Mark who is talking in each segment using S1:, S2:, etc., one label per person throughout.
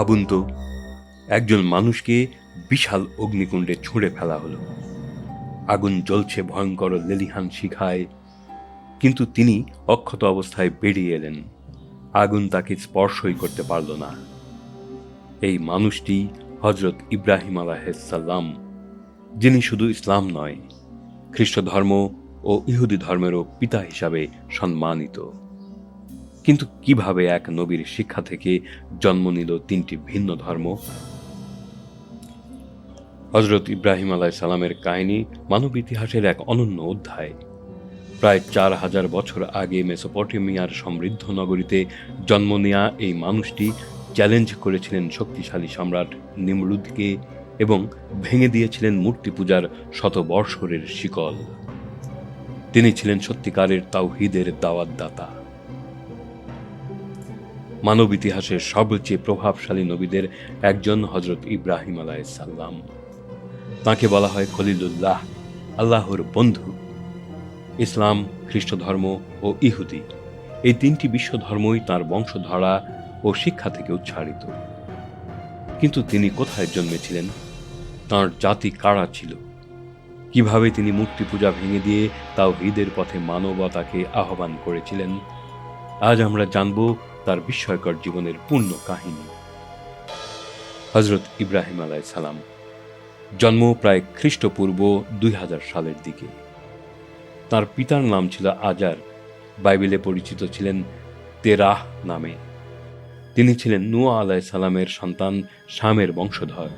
S1: ভাবুন তো, একজন মানুষকে বিশাল অগ্নিকুণ্ডে ছুঁড়ে ফেলা হলো। আগুন জ্বলছে ভয়ঙ্কর লেলিহান শিখায়, কিন্তু তিনি অক্ষত অবস্থায় বেরিয়ে এলেন। আগুন তাকে স্পর্শই করতে পারল না। এই মানুষটি হজরত ইব্রাহিম আলাহাল্লাম যিনি শুধু ইসলাম নয় খ্রিস্ট ধর্ম ও ইহুদি ধর্মেরও পিতা হিসাবে সম্মানিত। কিন্তু কীভাবে এক নবীর শিক্ষা থেকে জন্ম নিল তিনটি ভিন্ন ধর্ম? হজরত ইব্রাহিম আলাহ সালামের কাহিনী মানব ইতিহাসের এক অনন্য অধ্যায়। প্রায় চার হাজার বছর আগে মেসোপটেমিয়ার সমৃদ্ধ নগরীতে জন্ম নেয়া এই মানুষটি চ্যালেঞ্জ করেছিলেন শক্তিশালী সম্রাট নিমরুদকে এবং ভেঙে দিয়েছিলেন মূর্তি পূজার শত বর্ষরের শিকল। তিনি ছিলেন সত্যিকারের তাওহিদের দাওয়াতদাতা। মানব ইতিহাসের সবচেয়ে প্রভাবশালী নবীদের একজন হজরত ইব্রাহিম আলাইসাল্লাম তাকে বলা হয় খলিলুল্লাহ, আল্লাহর বন্ধু। ইসলাম খ্রিস্ট ধর্ম ও ইহুদি, এই তিনটি বিশ্ব ধর্মই তাঁর বংশধারা ও শিক্ষা থেকে উচ্চারিত। কিন্তু তিনি কোথায় জন্মেছিলেন? তাঁর জাতি কারা ছিল? কীভাবে তিনি মূর্তি পূজা ভেঙে দিয়ে তাও হৃদের পথে মানবতাকে আহ্বান করেছিলেন? আজ আমরা জানব তার বিস্ময়কর জীবনের পূর্ণ কাহিনী। হজরত ইব্রাহিম আলাই সালাম জন্ম প্রায় খ্রিস্টপূর্ব দুই হাজার সালের দিকে। তার পিতার নাম ছিল আজার, বাইবেলে পরিচিত ছিলেন তেরাহ নামে। তিনি ছিলেন নুয়া আলাহ সালামের সন্তান শামের বংশধর।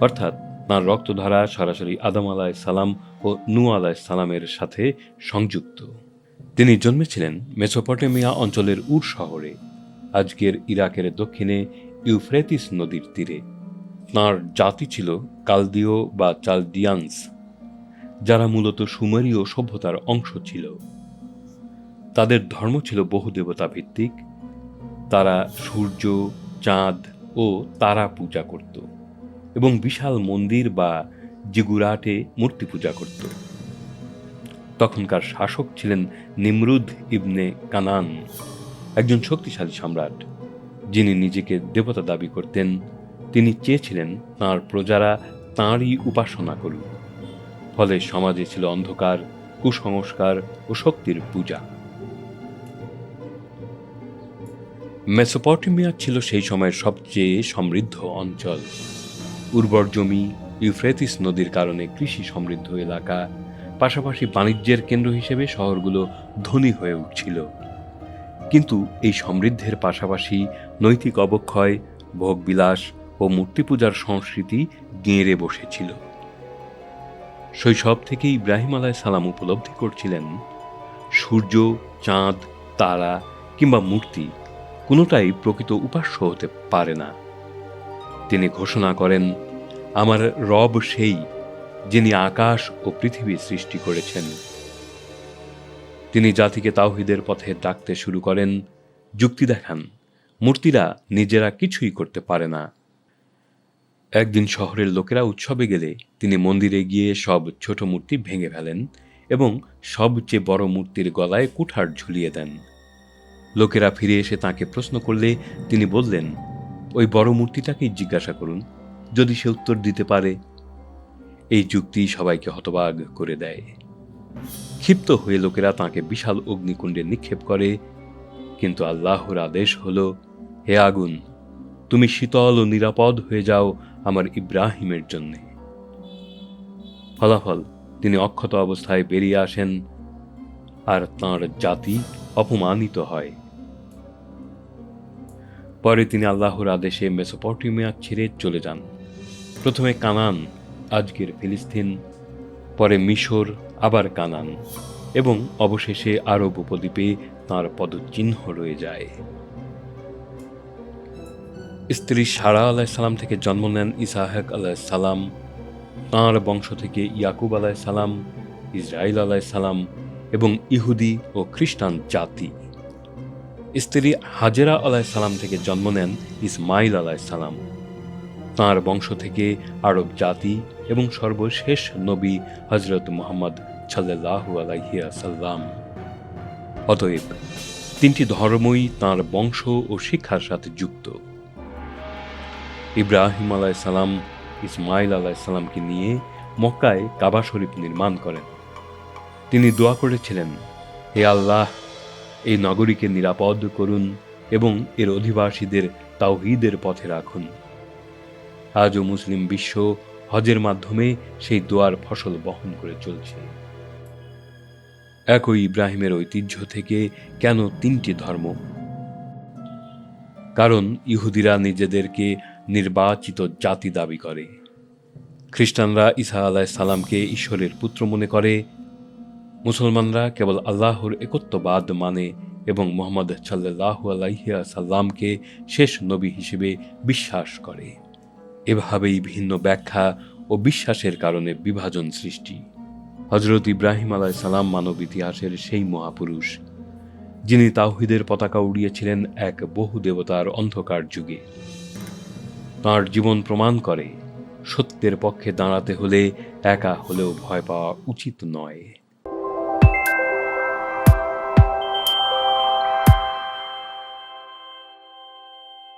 S1: অর্থাৎ তাঁর রক্তধারা সরাসরি আদম আলাহ সালাম ও নু আলাহ সালামের সাথে সংযুক্ত। তিনি জন্মেছিলেন মেসোপটেমিয়া অঞ্চলের উর শহরে, আজকের ইরাকের দক্ষিণে ইউফ্রেতিস নদীর তীরে। তাঁর জাতি ছিল কালদিও বা চালদিয়ান্স যারা মূলত সুমেরীয় সভ্যতার অংশ ছিল। তাদের ধর্ম ছিল বহুদেবতা ভিত্তিক তারা সূর্য, চাঁদ ও তারা পূজা করত এবং বিশাল মন্দির বা জিগুরাটে মূর্তি পূজা করত। তখনকার শাসক ছিলেন নিমরুদ ইবনে কানান, একজন শক্তিশালী সম্রাট। যিনি নিজেকে দেবতা দাবি করতেন, তিনি চেয়েছিলেন তাঁর প্রজারা তাঁরই উপাসনা করুক। ফলে সমাজে ছিল অন্ধকার, কুসংস্কার ও শক্তির পূজা। মেসোপটেমিয়া ছিল সেই সময়ের সবচেয়ে সমৃদ্ধ অঞ্চল। উর্বর জমি ইউফ্রেতিস নদীর কারণে কৃষি সমৃদ্ধ এলাকা পাশাপাশি বাণিজ্যের কেন্দ্র হিসেবে শহরগুলো ধনী হয়ে উঠছিল। কিন্তু এই সমৃদ্ধের পাশাপাশি নৈতিক অবক্ষয়, ভোগবিলাস ও মূর্তি পূজার সংস্কৃতি গেঁড়ে বসেছিল। শৈশব থেকে ইব্রাহিম আলাহ সালাম উপলব্ধি করছিলেন, সূর্য, চাঁদ, তারা কিংবা মূর্তি কোনোটাই প্রকৃত উপাস্য হতে পারে না। তিনি ঘোষণা করেন, আমার রব সেই যিনি আকাশ ও পৃথিবী সৃষ্টি করেছেন। তিনি জাতিকে তাওহিদের পথে ডাকতে শুরু করেন, যুক্তি দেখান, মূর্তিরা নিজেরা কিছুই করতে পারে না। একদিন শহরের লোকেরা উৎসবে গেলে তিনি মন্দিরে গিয়ে সব ছোট মূর্তি ভেঙে ফেলেন এবং সবচেয়ে বড় মূর্তির গলায় কুঠার ঝুলিয়ে দেন। লোকেরা ফিরে এসে তাকে প্রশ্ন করলে তিনি বললেন, ওই বড় মূর্তিটাকেই জিজ্ঞাসা করুন, যদি সে উত্তর দিতে পারে এই যুক্তি সবাইকে হতবাগ করে দেয়। ক্ষিপ্ত হয়ে লোকেরা তাকে বিশাল অগ্নিকুণ্ডে নিক্ষেপ করে। কিন্তু আল্লাহর আদেশ হল, হে আগুন, তুমি শীতল ও নিরাপদ হয়ে যাও আমার ইব্রাহিমের জন্যে। ফলাফল, তিনি অক্ষত অবস্থায় বেরিয়ে আসেন আর তাঁর জাতি অপমানিত হয়। পরে তিনি আল্লাহর আদেশে মেসোপটেমিয়া ছেড়ে চলে যান। প্রথমে কানান আজকের ফিলিস্তিন, পরে মিশর, আবার কানান এবং অবশেষে আরব উপদ্বীপে তাঁর পদচিহ্ন রয়ে যায়। স্ত্রী সারা আলাইসাল্লাম থেকে জন্ম নেন ইসাহাক আলাইসাল্লাম তাঁর বংশ থেকে ইয়াকুব আলাইসাল্লাম ইসরায়েল আলাইসাল্লাম এবং ইহুদি ও খ্রিস্টান জাতি। স্ত্রী হাজেরা আলাইসাল্লাম থেকে জন্ম নেন ইসমাইল আলাইসাল্লাম তাঁর বংশ থেকে আরব জাতি এবং সর্বশেষ নবী হজরত মোহাম্মদ সাল্লাহু আলাইহিয়া সাল্লাম অতএব, তিনটি ধর্মই তাঁর বংশ ও শিক্ষার সাথে যুক্ত। ইব্রাহিম আলাহ সালাম ইসমাইল আলাহ সালামকে নিয়ে মক্কায় কাবা শরীফ নির্মাণ করেন। তিনি দোয়া করেছিলেন, হে আল্লাহ, এই নগরীকে নিরাপদ করুন এবং এর অধিবাসীদের তাওহিদের পথে রাখুন। আজও মুসলিম বিশ্ব হজের মাধ্যমে সেই দোয়ার ফসল বহন করে চলছে। একই ইব্রাহিমের ঐতিহ্য থেকে কেন তিনটি ধর্ম? কারণ ইহুদিরা নিজেদেরকে নির্বাচিত জাতি দাবি করে। খ্রিস্টানরা ইসা আলাহ সালামকে ঈশ্বরের পুত্র মনে করে। মুসলমানরা কেবল আল্লাহর একত্ববাদ মানে এবং মোহাম্মদ সাল্লাহ আলাইহিয়া সাল্লামকে শেষ নবী হিসেবে বিশ্বাস করে। এভাবেই ভিন্ন ব্যাখ্যা ও বিশ্বাসের কারণে বিভাজন সৃষ্টি। হজরত ইব্রাহিম আলাহ সালাম মানব ইতিহাসের সেই মহাপুরুষ, যিনি তাওহিদের পতাকা উড়িয়েছিলেন এক বহু দেবতার অন্ধকার যুগে। তাঁর জীবন প্রমাণ করে, সত্যের পক্ষে দাঁড়াতে হলে একা হলেও ভয় পাওয়া উচিত নয়।